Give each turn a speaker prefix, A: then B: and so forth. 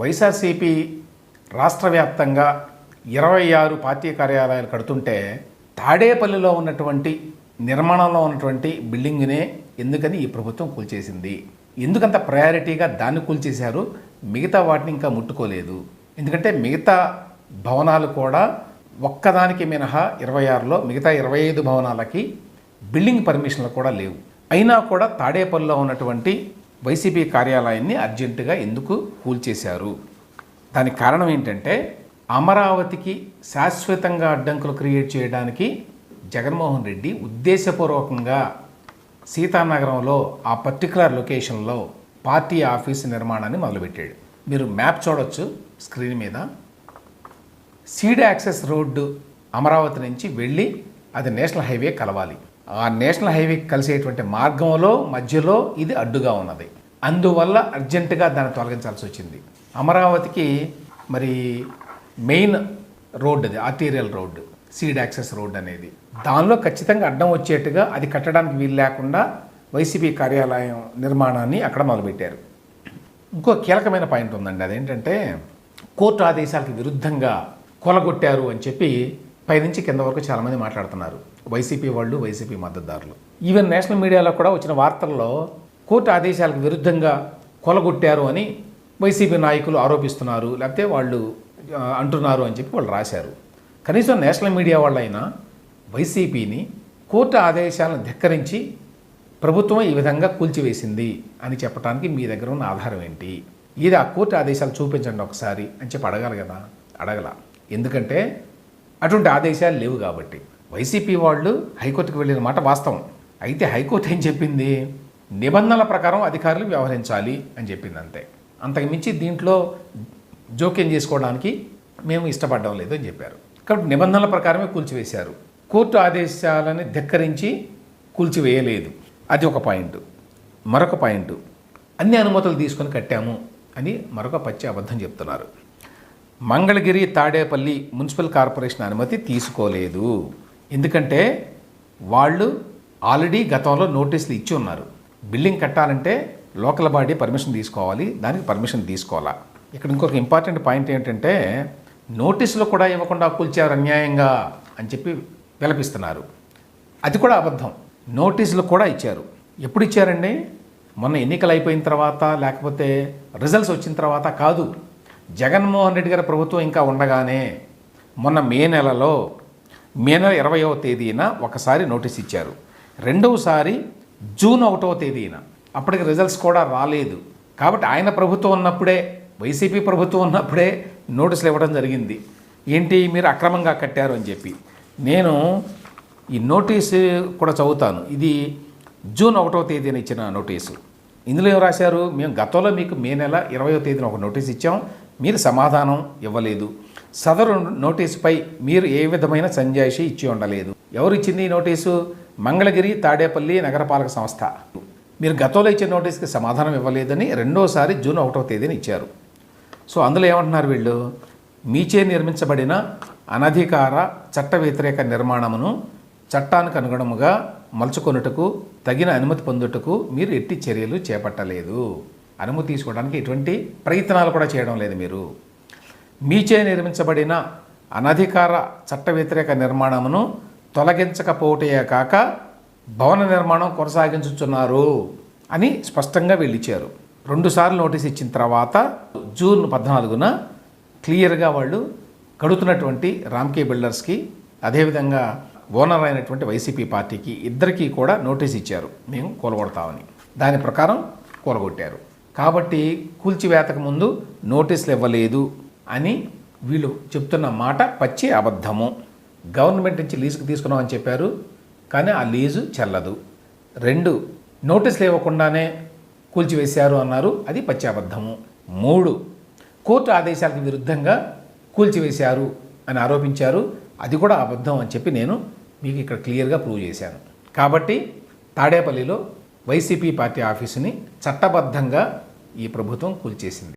A: వైఎస్ఆర్సీపీ రాష్ట్ర వ్యాప్తంగా ఇరవై ఆరు పార్టీ కార్యాలయాలు కడుతుంటే తాడేపల్లిలో ఉన్నటువంటి నిర్మాణంలో ఉన్నటువంటి బిల్డింగ్నే ఎందుకని ఈ ప్రభుత్వం కూల్చేసింది? ఎందుకంత ప్రయారిటీగా దాన్ని కూల్చేశారు? మిగతా వాటిని ఇంకా ముట్టుకోలేదు. ఎందుకంటే మిగతా భవనాలు కూడా ఒక్కదానికి మినహా ఇరవై ఆరులో మిగతా ఇరవై ఐదు భవనాలకి బిల్డింగ్ పర్మిషన్లు కూడా లేవు. అయినా కూడా తాడేపల్లిలో ఉన్నటువంటి వైసీపీ కార్యాలయాన్ని అర్జెంటుగా ఎందుకు కూల్చేశారు? దానికి కారణం ఏంటంటే అమరావతికి శాశ్వతంగా అడ్డంకులు క్రియేట్ చేయడానికి జగన్మోహన్ రెడ్డి ఉద్దేశపూర్వకంగా సీతానగరంలో ఆ పర్టికులర్ లొకేషన్లో పార్టీ ఆఫీస్ నిర్మాణాన్ని మొదలుపెట్టాడు. మీరు మ్యాప్ చూడొచ్చు స్క్రీన్ మీద. సీడ్ యాక్సెస్ రోడ్డు అమరావతి నుంచి వెళ్ళి అది నేషనల్ హైవే కలవాలి. ఆ నేషనల్ హైవే కలిసేటువంటి మార్గంలో మధ్యలో ఇది అడ్డుగా ఉన్నది. అందువల్ల అర్జెంటుగా దాన్ని తొలగించాల్సి వచ్చింది. అమరావతికి మరి మెయిన్ రోడ్ అది ఆర్టీరియల్ రోడ్డు సీడ్ యాక్సెస్ రోడ్ అనేది. దానిలో ఖచ్చితంగా అడ్డం వచ్చేట్టుగా అది కట్టడానికి వీలు లేకుండా వైసీపీ కార్యాలయం నిర్మాణాన్ని అక్కడ మొదలుపెట్టారు. ఇంకో కీలకమైన పాయింట్ ఉందండి. అదేంటంటే కోర్టు ఆదేశాలకు విరుద్ధంగా కొలగొట్టారు అని చెప్పి పైనుంచి కింద వరకు చాలామంది మాట్లాడుతున్నారు. వైసీపీ వాళ్ళు వైసీపీ మద్దతుదారులు. ఈవెన్ నేషనల్ మీడియాలో కూడా వచ్చిన వార్తల్లో కోర్టు ఆదేశాలకు విరుద్ధంగా కొలగొట్టారు అని వైసీపీ నాయకులు ఆరోపిస్తున్నారు. లేకపోతే వాళ్ళు అంటున్నారు అని చెప్పి వాళ్ళు రాశారు. కనీసం నేషనల్ మీడియా వాళ్ళైనా వైసీపీని కోర్టు ఆదేశాలను ధిక్కరించి ప్రభుత్వం ఈ విధంగా కూల్చివేసింది అని చెప్పడానికి మీ దగ్గర ఉన్న ఆధారం ఏంటి? ఇది ఆ కోర్టు ఆదేశాలు చూపించండి ఒకసారి అని చెప్పి అడగాలి కదా? అడగల. ఎందుకంటే అటువంటి ఆదేశాలు లేవు కాబట్టి. వైసీపీ వాళ్ళు హైకోర్టుకు వెళ్ళిన మాట వాస్తవం. అయితే హైకోర్టు ఏం చెప్పింది? నిబంధనల ప్రకారం అధికారులు వ్యవహరించాలి అని చెప్పింది అంతే. అంతకుమించి దీంట్లో జోక్యం చేసుకోవడానికి మేము ఇష్టపడడం లేదు అని చెప్పారు. కాబట్టి నిబంధనల ప్రకారమే కూల్చివేశారు. కోర్టు ఆదేశాలని ధిక్కరించి కూల్చివేయలేదు. అది ఒక పాయింట్. మరొక పాయింట్. అన్ని అనుమతులు తీసుకొని కట్టాము అని మరొక పచ్చి అబద్ధం చెప్తున్నారు. మంగళగిరి తాడేపల్లి మున్సిపల్ కార్పొరేషన్ అనుమతి తీసుకోలేదు. ఎందుకంటే వాళ్ళు ఆల్రెడీ గతంలో నోటీసులు ఇచ్చి ఉన్నారు. బిల్డింగ్ కట్టాలంటే లోకల్ బాడీ పర్మిషన్ తీసుకోవాలి దానికి పర్మిషన్ తీసుకోవాలా? ఇక్కడ ఇంకొక ఇంపార్టెంట్ పాయింట్ ఏంటంటే నోటీసులు కూడా ఇవ్వకుండా కూల్చారు అన్యాయంగా అని చెప్పి విలపిస్తున్నారు అది కూడా అబద్ధం. నోటీసులు కూడా ఇచ్చారు. ఎప్పుడు ఇచ్చారండి? మొన్న ఎన్నికలు అయిపోయిన తర్వాత లేకపోతే రిజల్ట్స్ వచ్చిన తర్వాత కాదు. జగన్మోహన్ రెడ్డి గారి ప్రభుత్వం ఇంకా ఉండగానే మొన్న మే నెలలో మే నెల ఇరవయవ తేదీన ఒకసారి నోటీస్ ఇచ్చారు. రెండవసారి జూన్ ఒకటవ తేదీన. అప్పటికి రిజల్ట్స్ కూడా రాలేదు. కాబట్టి ఆయన ప్రభుత్వం ఉన్నప్పుడే వైసీపీ ప్రభుత్వం ఉన్నప్పుడే నోటీసులు ఇవ్వడం జరిగింది. ఏంటి? మీరు అక్రమంగా కట్టారు అని చెప్పి. నేను ఈ నోటీసు కూడా చదువుతాను. ఇది జూన్ ఒకటో తేదీన ఇచ్చిన నోటీసు. ఇందులో ఏం రాశారు? మేము గతంలో మీకు మే నెల ఇరవయో తేదీన ఒక నోటీస్ ఇచ్చాం. మీరు సమాధానం ఇవ్వలేదు. సదరు నోటీసుపై మీరు ఏ విధమైన సంజాయిషి ఇచ్చి ఉండలేదు. ఎవరు ఇచ్చింది ఈ నోటీసు? మంగళగిరి తాడేపల్లి నగరపాలక సంస్థ. మీరు గతంలో ఇచ్చిన నోటీస్కి సమాధానం ఇవ్వలేదని రెండోసారి జూన్ ఒకటో తేదీని ఇచ్చారు. సో అందులో ఏమంటున్నారు వీళ్ళు? మీచే నిర్మించబడిన అనధికార చట్ట వ్యతిరేక నిర్మాణమును చట్టానికి అనుగుణముగా మలుచుకొనుటకు తగిన అనుమతి పొందుటకు మీరు ఎట్టి చర్యలు చేపట్టలేదు. అనుమతి తీసుకోవడానికి ఎటువంటి ప్రయత్నాలు కూడా చేయడం లేదు మీరు. మీచే నిర్మించబడిన అనధికార చట్ట వ్యతిరేక నిర్మాణమును తొలగించకపోవటే కాక భవన నిర్మాణం కొనసాగించుచున్నారు అని స్పష్టంగా వెళ్ళిచ్చారు రెండుసార్లు నోటీస్ ఇచ్చిన తర్వాత జూన్ పద్నాలుగున క్లియర్గా వాళ్ళు కడుతున్నటువంటి రామ్కే బిల్డర్స్కి అదేవిధంగా ఓనర్ అయినటువంటి వైసీపీ పార్టీకి ఇద్దరికీ కూడా నోటీస్ ఇచ్చారు. మేము కూలగొడతామని. దాని ప్రకారం కూలగొట్టారు. కాబట్టి కూల్చివేతకు ముందు నోటీసులు ఇవ్వలేదు. అని వీళ్ళు చెప్తున్న మాట పచ్చి అబద్ధము. గవర్నమెంట్ నుంచి లీజుకు తీసుకున్నామని చెప్పారు కానీ ఆ లీజు చెల్లదు. రెండు నోటీసులు ఇవ్వకుండానే కూల్చివేశారు అన్నారు అది పచ్చి అబద్ధము. మూడు కోర్టు ఆదేశాలకు విరుద్ధంగా కూల్చివేశారు అని ఆరోపించారు అది కూడా అబద్ధం అని చెప్పి నేను మీకు ఇక్కడ క్లియర్గా ప్రూవ్ చేశాను. కాబట్టి తాడేపల్లిలో వైసీపీ పార్టీ ఆఫీసుని చట్టబద్ధంగా ఈ ప్రభుత్వం కూల్చేసింది.